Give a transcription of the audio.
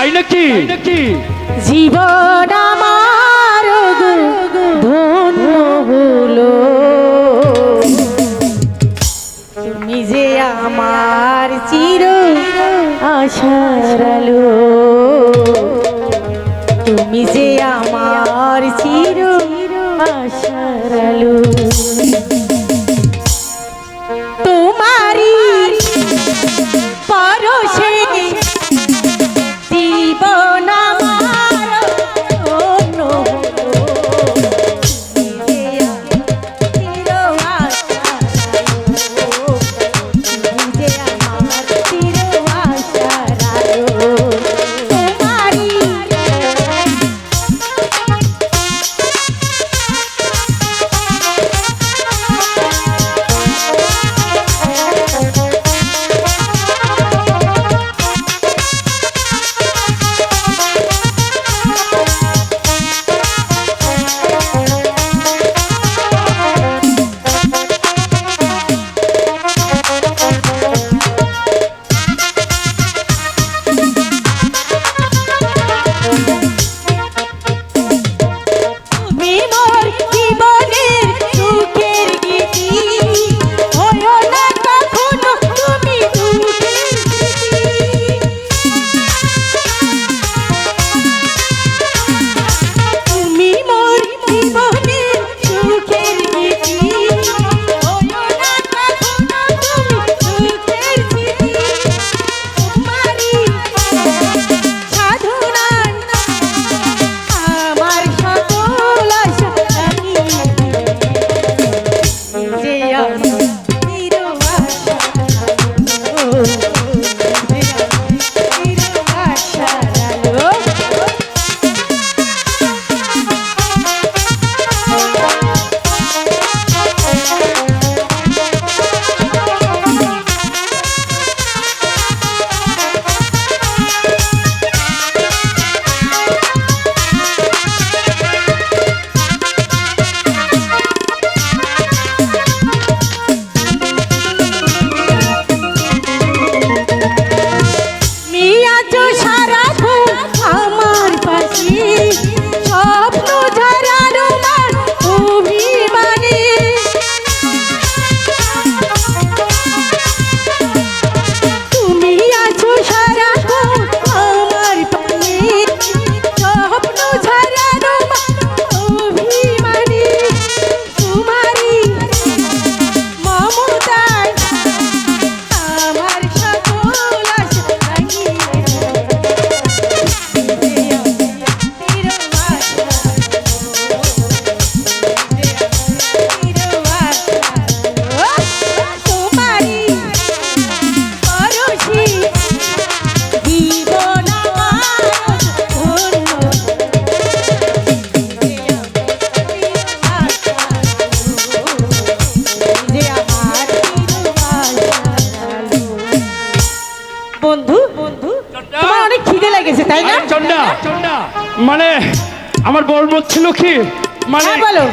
তাই নাকি? জীবন আমার ধন্য হলো। তুমি যে আমার চির আশারালো তুমি যে আমার চির আশারালো বন্ধু? তোমার অনেক খিদে লেগেছে তাই না? চন্ডা। মানে আমার বর ছিল কি? মানে হ্যাঁ, বলো।